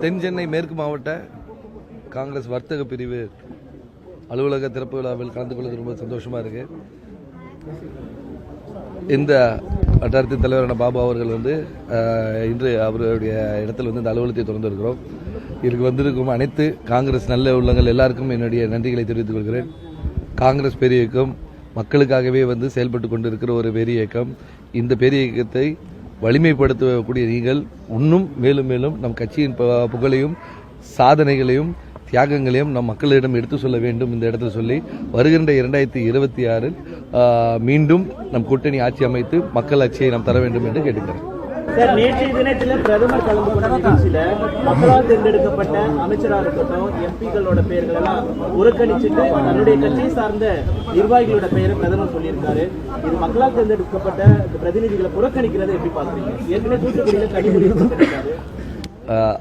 தென் சென்னை மேற்கு மாவட்ட காங்கிரஸ் வர்த்தக பிரிவு அலுவலக திறப்பு விழாவில் கலந்து கொள்வது ரொம்ப சந்தோஷமாக இருக்கு. இந்த வட்டாரத்தின் தலைவரான பாபு அவர்கள் வந்து இன்று அவருடைய இடத்தில் வந்து இந்த அலுவலகத்தை திறந்திருக்கிறோம் இதுக்கு வந்திருக்கும் அனைத்து காங்கிரஸ் நல்ல உள்ளங்கள் எல்லாருக்கும் என்னுடைய நன்றிகளை தெரிவித்துக் கொள்கிறேன். காங்கிரஸ் பெரிய இயக்கம் மக்களுக்காகவே வந்து செயல்பட்டு கொண்டிருக்கிற ஒரு பெரிய இயக்கம். இந்த பெரிய இயக்கத்தை வலிமைப்படுத்தக்கூடிய நீங்கள் இன்னும் மேலும் மேலும் நம் கட்சியின் ப- புகழையும் சாதனைகளையும் தியாகங்களையும் நம் மக்களிடம் எடுத்து சொல்ல வேண்டும் இந்த இடத்துல சொல்லி வருகின்ற இரண்டாயிரத்தி இருபத்தி ஆறில் மீண்டும் நம் கூட்டணி ஆட்சி அமைத்து மக்கள் ஆட்சியை நாம் தர வேண்டும் என்று கேட்டுக்கிறேன். சார் நேற்றைய தினத்தில் பிரதமர் கலந்து கொண்ட நிகழ்ச்சியில மக்களால் தேர்ந்தெடுக்கப்பட்ட அமைச்சராக இருக்கட்டும் எம்பிக்களோட பெயர்கள் எல்லாம் புறக்கணிச்சுட்டு தன்னுடைய கட்சியை சார்ந்த நிர்வாகிகளோட பெயரை பிரதமர் சொல்லியிருக்காரு. இது மக்களால் தேர்ந்தெடுக்கப்பட்ட பிரதிநிதிகளை புறக்கணிக்கிறது எப்படி பாக்குறீங்க ஏற்கனவே தூத்துக்குடியில கனிமொழி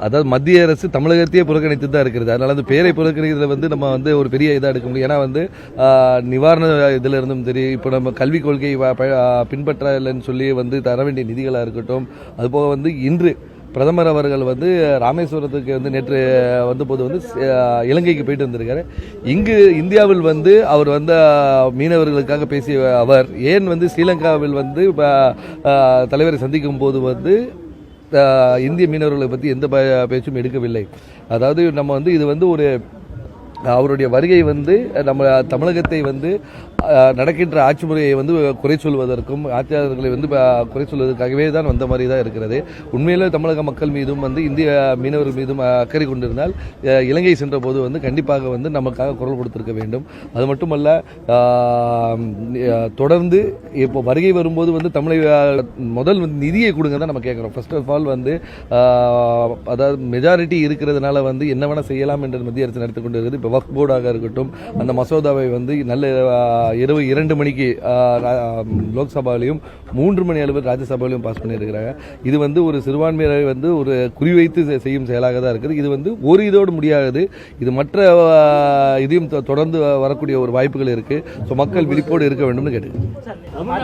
அதாவது மத்திய அரசு தமிழகத்தையே புறக்கணித்து தான் இருக்கிறது அதனால அந்த பேரை புறக்கணிக்கிறதுல வந்து நம்ம வந்து ஒரு பெரிய இதாக எடுக்க முடியும். ஏன்னா வந்து நிவாரண இதில் இருந்தும் சரி இப்போ நம்ம கல்விக் கொள்கை பின்பற்ற இல்லைன்னு பின்பற்றலைன்னு சொல்லி வந்து தர வேண்டிய நிதிகளாக இருக்கட்டும் அதுபோக வந்து இன்று பிரதமர் அவர்கள் வந்து ராமேஸ்வரத்துக்கு வந்து நேற்று வந்தபோது வந்து இலங்கைக்கு போயிட்டு வந்திருக்காரு. இங்கு இந்தியாவில் வந்து அவர் வந்து மீனவர்களுக்காக பேசிய அவர் ஏன் வந்து ஸ்ரீலங்காவில் வந்து தலைவரை சந்திக்கும் போது வந்து இந்திய மீனவர்களை பற்றி எந்த பேச்சும் எடுக்கவில்லை. அதாவது நம்ம வந்து இது வந்து ஒரு அவருடைய வருகை வந்து நம்ம தமிழகத்தை வந்து நடக்கின்ற ஆட்சி முறையை வந்து குறை சொல்வதற்கும் ஆட்சியாளர்களை வந்து குறை சொல்வதற்காகவே தான் வந்த மாதிரி தான் இருக்கிறது. உண்மையிலே தமிழக மக்கள் மீதும் வந்து இந்திய மீனவர்கள் மீதும் அக்கறை கொண்டிருந்தால் இலங்கை சென்ற போது வந்து கண்டிப்பாக வந்து நமக்காக குரல் கொடுத்திருக்க வேண்டும். அது மட்டுமல்ல தொடர்ந்து இப்போ வருகை வரும்போது வந்து தமிழக முதல் வந்து நிதியை கொடுங்க தான் நம்ம கேட்குறோம். ஃபர்ஸ்ட் ஆஃப் ஆல் வந்து அதாவது மெஜாரிட்டி இருக்கிறதுனால வந்து என்ன வேணால் செய்யலாம் என்று மத்திய அரசு நடத்தி கொண்டு இருக்குது இப்போ வக்ஃப் போர்டாக இருக்கட்டும் அந்த மசோதாவை வந்து நல்ல இரவு இரண்டு மணிக்கு லோக்சபாலையும் லோக்சபாவிலையும் மூன்று மணி அளவில் ராஜ்யசபாவிலையும் பாஸ் பண்ணியிருக்கிறாங்க. இது வந்து ஒரு சிறுபான்மையினரை வந்து ஒரு குறிவைத்து செ- செய்யும் செயலாக தான் இருக்குது. இது வந்து ஒரு இதோடு முடியாது. இது மற்ற இதையும் தொ- தொடர்ந்து வரக்கூடிய ஒரு வாய்ப்புகள் இருக்கு. ஸோ மக்கள் விழிப்போடு இருக்க வேண்டும்னு கேட்டு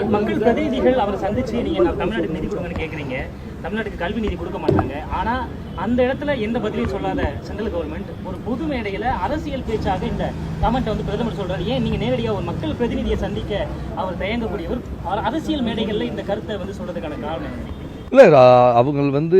மக்கள் பிரதிநிதிகள் அவர் சந்திச்சு நீங்க தமிழ்நாடு நிதி கொடுங்கன்னு தமிழ்நாட்டுக்கு கல்வி நிதி கொடுக்க மாட்டாங்க. ஆனால் அந்த இடத்துல எந்த பதிலையும் சொல்லாத சென்ட்ரல் கவர்மெண்ட் ஒரு பொது மேடையில் அரசியல் பேச்சாக இந்த கமெண்ட்டை வந்து பிரதமர் சொல்கிறார் ஏன் நீங்கள் நேரடியாக ஒரு மக்கள் பிரதிநிதியை சந்திக்க அவர் தயங்கக்கூடியவர் அவர் அரசியல் மேடைகளில் இந்த கருத்தை வந்து சொல்கிறதுக்கான காரணம் இல்லை அவங்க வந்து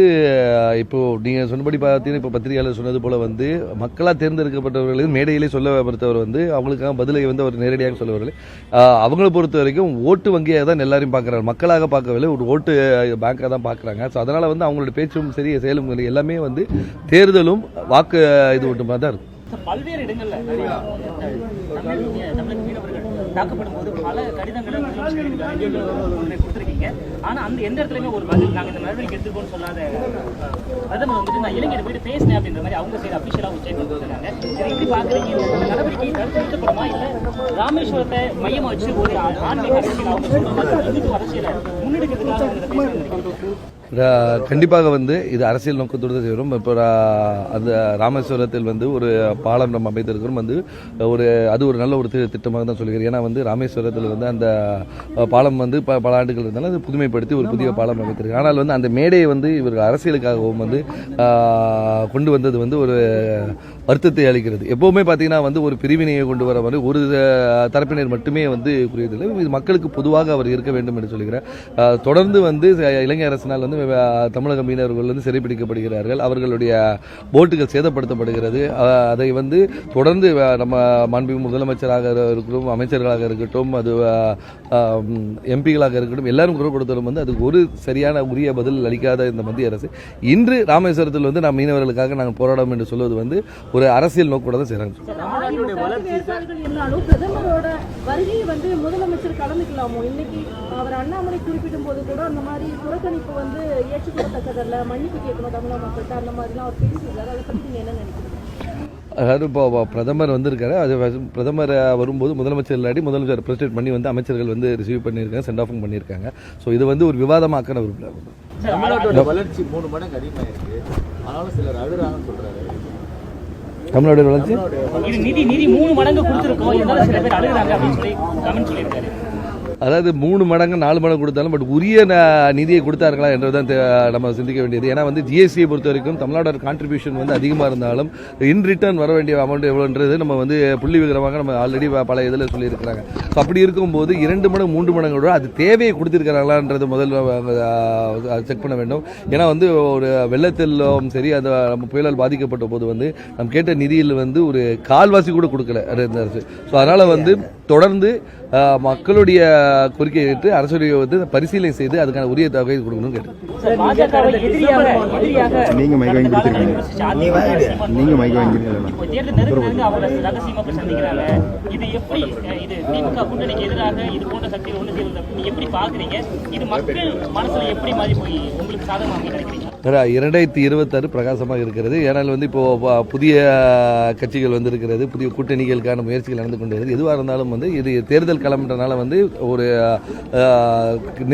இப்போது நீங்கள் சொன்னபடி பார்த்தீங்கன்னா இப்போ பத்திரிகையாளர் சொன்னது போல் வந்து மக்களாக தேர்ந்தெடுக்கப்பட்டவர்கள் மேடையிலே சொல்ல பொறுத்தவர் வந்து அவங்களுக்காக பதிலை வந்து அவர் நேரடியாக சொல்லவர்கள் அஹ், அவங்கள பொறுத்த வரைக்கும் ஓட்டு வங்கியாக தான் எல்லாரையும் பார்க்குறாங்க. மக்களாக பார்க்கவில்லை ஒரு ஓட்டு பேங்காக தான் பார்க்குறாங்க. ஸோ அதனால் வந்து அவங்களோட பேச்சும் சரி செயலும் எல்லாமே வந்து தேர்தலும் வாக்கு இது மட்டுமா தான் இருக்கும் பல்வேறு இடங்களில் நிறைய தமிழ் தமிழக மீனவர்கள் தாக்கப்படும் போது பல கடிதங்களை கொடுத்துருக்கீங்க எழுதியிருக்காரு. ஆனா அந்த எந்த இடத்துலயுமே ஒரு பதில் நாங்க இந்த நடவடிக்கை எடுத்துக்கோன்னு சொல்லாத பிரதமர் வந்துட்டு நான் இளைஞர் போயிட்டு பேசினேன் அப்படின்ற மாதிரி அவங்க சைடு அபிஷியலா ஒரு ஸ்டேட்மெண்ட் கொடுத்துருக்காங்க இதை எப்படி பாக்குறீங்க இந்த நடவடிக்கை தடுத்துக்கப்படுமா இல்ல ராமேஸ்வரத்தை மையமா வச்சு ஒரு ஆன்மீக அரசியல் அவங்க சொல்ற மாதிரி அரசியலை முன்னெடுக்கிறதுக்காக கண்டிப்பாக வந்து இது அரசியல் நோக்கத்தோடு தான் செய்கிறோம் இப்போ அந்த ராமேஸ்வரத்தில் வந்து ஒரு பாலம் நம்ம அமைத்திருக்கிறோம். வந்து ஒரு அது ஒரு நல்ல ஒரு திட்டமாக தான் சொல்கிறேன் ஏன்னா வந்து ராமேஸ்வரத்தில் வந்து அந்த பாலம் வந்து ப- பல ஆண்டுகள் இருந்தாலும் அது புதுமைப்படுத்தி ஒரு புதிய பாலம் அமைத்திருக்கு ஆனால் வந்து அந்த மேடையை வந்து இவர் அரசியலுக்காகவும் வந்து கொண்டு வந்தது வந்து ஒரு வருத்தத்தை அளிக்கிறது. எப்பவுமே பார்த்தீங்கன்னா வந்து ஒரு பிரிவினையை கொண்டு வர மாதிரி ஒரு தரப்பினர் மட்டுமே வந்து புரியதில்லை இது மக்களுக்கு பொதுவாக அவர் இருக்க வேண்டும் என்று சொல்கிறேன் தொடர்ந்து வந்து இலங்கை அரசினால் வந்து தமிழக மீனவர்கள் வந்து சிறைப்பிடிக்கப்படுகிறார்கள். அவர்களுடைய போட்டுகள் சேதப்படுத்தப்படுகிறது. அதை வந்து தொடர்ந்து நம்ம மாண்பு முதலமைச்சராக இருக்கட்டும் அமைச்சர்களாக இருக்கட்டும் அது எம்பிகளாக இருக்கட்டும் எல்லாரும் குரல் கொடுத்தாலும் வந்து அதுக்கு ஒரு சரியான உரிய பதில் அளிக்காத இந்த மத்திய அரசு. இன்று ராமேஸ்வரத்தில் வந்து நாம் மீனவர்களுக்காக நாங்கள் போராடும் என்று சொல்வது வந்து ஒரு அரசியல் நோக்கோட தான் செய்கிறாங்க அதாவது இப்போ பிரதமர் வந்திருக்காரு. அது பிரதமர் வரும்போது முதலமைச்சர் இல்லாட்டி முதலமைச்சர் பிரசிடென்ட் பண்ணி வந்து அமைச்சர்கள் வந்து ரிசீவ் பண்ணியிருக்காங்க சென்ட் ஆஃபும் பண்ணியிருக்காங்க. ஸோ இது வந்து ஒரு விவாதமாக்கான ஒரு தமிழ்நாட்டோட வளர்ச்சி மூணு மடங்கு அதிகமாயிருக்கு. ஆனாலும் சிலர் அழுறாங்கன்னு சொல்றாரு. தமிழ்நாடு வளர்ச்சி? இது நிதி நிதி மூணு மடங்கு கொடுத்துருக்கோம். இருந்தாலும் சில பேர் அழுகுறாங்க அப்படின்னு சொல்லி கமெண்ட் சொல்லியிருக்காரு. அதாவது மூணு மடங்கு நாலு மடங்கு கொடுத்தாலும் பட் உரிய ந- நிதியை கொடுத்தார்களா என்றதான் நம்ம சிந்திக்க வேண்டியது. ஏன்னா வந்து ஜிஎஸ்டியை பொறுத்த வரைக்கும் தமிழ்நாடோட கான்ட்ரிபியூஷன் வந்து அதிகமாக இருந்தாலும் இன் ரிட்டர்ன் வர வேண்டிய அமௌண்ட் எவ்வளோன்றது நம்ம வந்து புள்ளி விகரமாக நம்ம ஆல்ரெடி பல இதில் சொல்லியிருக்கிறாங்க. ஸோ அப்படி இருக்கும்போது இரண்டு மடங்கு மூன்று மடங்கு அது தேவையை கொடுத்துருக்கிறாங்களான்றது முதல்ல செக் பண்ண வேண்டும். ஏன்னா வந்து ஒரு வெள்ளத்திலும் சரி அந்த நம்ம புயலால் பாதிக்கப்பட்ட போது வந்து நம்ம கேட்ட நிதியில் வந்து ஒரு கால்வாசி கூட கொடுக்கல அரசு. ஸோ அதனால் வந்து தொடர்ந்து மக்களுடைய கோரிக்கையை ஏற்று அரசுடைய வந்து பரிசீலனை செய்து அதுக்கான உரிய தொகை கொடுக்கணும்னு கேட்டு நீங்க மைக் வாங்கி கடந்த காலங்களில் கொடுத்துருக்கீங்க. விமர்சிச்ச அதிமுக சீமான் நீங்க மைக் இது எப்படி அஹ், இது திமுக கூட்டணிக்கு எதிராக இது போன்ற சக்திகள் ஒன்று சேர்ந்து நீங்க எப்படி பாக்குறீங்க இது மக்கள் மனசுல எப்படி மாறி போய் உங்களுக்கு சாதகமாக நினைக்கிறீங்க? இரண்டாயிரத்தி இருபத்தாறு பிரகாசமாக இருக்கிறது. ஏனால் வந்து இப்போ புதிய கட்சிகள் வந்திருக்கிறது புதிய கூட்டணிகளுக்கான முயற்சிகள் நடந்து கொண்டு இருக்குது எதுவாக இருந்தாலும் வந்து இது தேர்தல் களம்ன்றனால வந்து ஒரு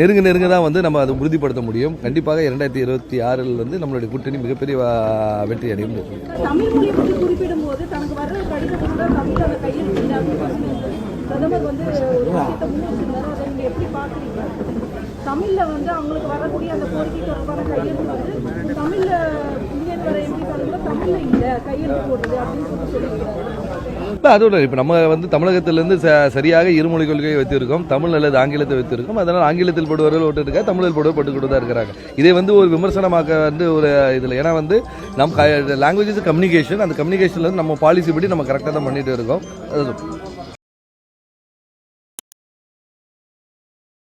நெருங்க நெருங்க தான் வந்து நம்ம அதை உறுதிப்படுத்த முடியும். கண்டிப்பாக இரண்டாயிரத்தி இருபத்தி ஆறில் வந்து நம்மளுடைய கூட்டணி மிகப்பெரிய வெற்றி அடையும். தமிழ் மொழி குறிப்பிடும் போது தனக்கு வர்ற கடிதத்தை தமிழ் கையெழுத்து பிரதமர் வந்து ஒரு விஷயத்தை முன்வச்சிருந்தாரு அதை நீங்க எப்படி பாக்குறீங்க தமிழ்ல வந்து அவங்களுக்கு வரக்கூடிய அந்த கோரிக்கை தொடர்பான கையெழுத்து வந்து தமிழ்ல இந்தியன் வர எம்பி கூட தமிழ்ல இல்ல கையெழுத்து போடுறது அப்படின்னு சொல்லி சொல்லியிருக்காரு அதோட இப்போ நம்ம வந்து தமிழகத்திலிருந்து ச சரியாக இருமொழி கொள்கையை வைத்திருக்கோம் தமிழ் அல்லது ஆங்கிலத்தை வைத்திருக்கோம் அதனால் ஆங்கிலத்தில் போடுவர்கள் ஓட்டு இருக்கா தமிழில் போடுவர் போட்டுக்கிட்டு தான் இருக்கிறாங்க. இதை வந்து ஒரு விமர்சனமாக வந்து ஒரு இதில் ஏன்னா வந்து நம் லாங்குவேஜ் கம்யூனிகேஷன் அந்த கம்யூனிகேஷனில் வந்து நம்ம பாலிசி படி நம்ம கரெக்டாக தான் பண்ணிட்டு இருக்கோம். அது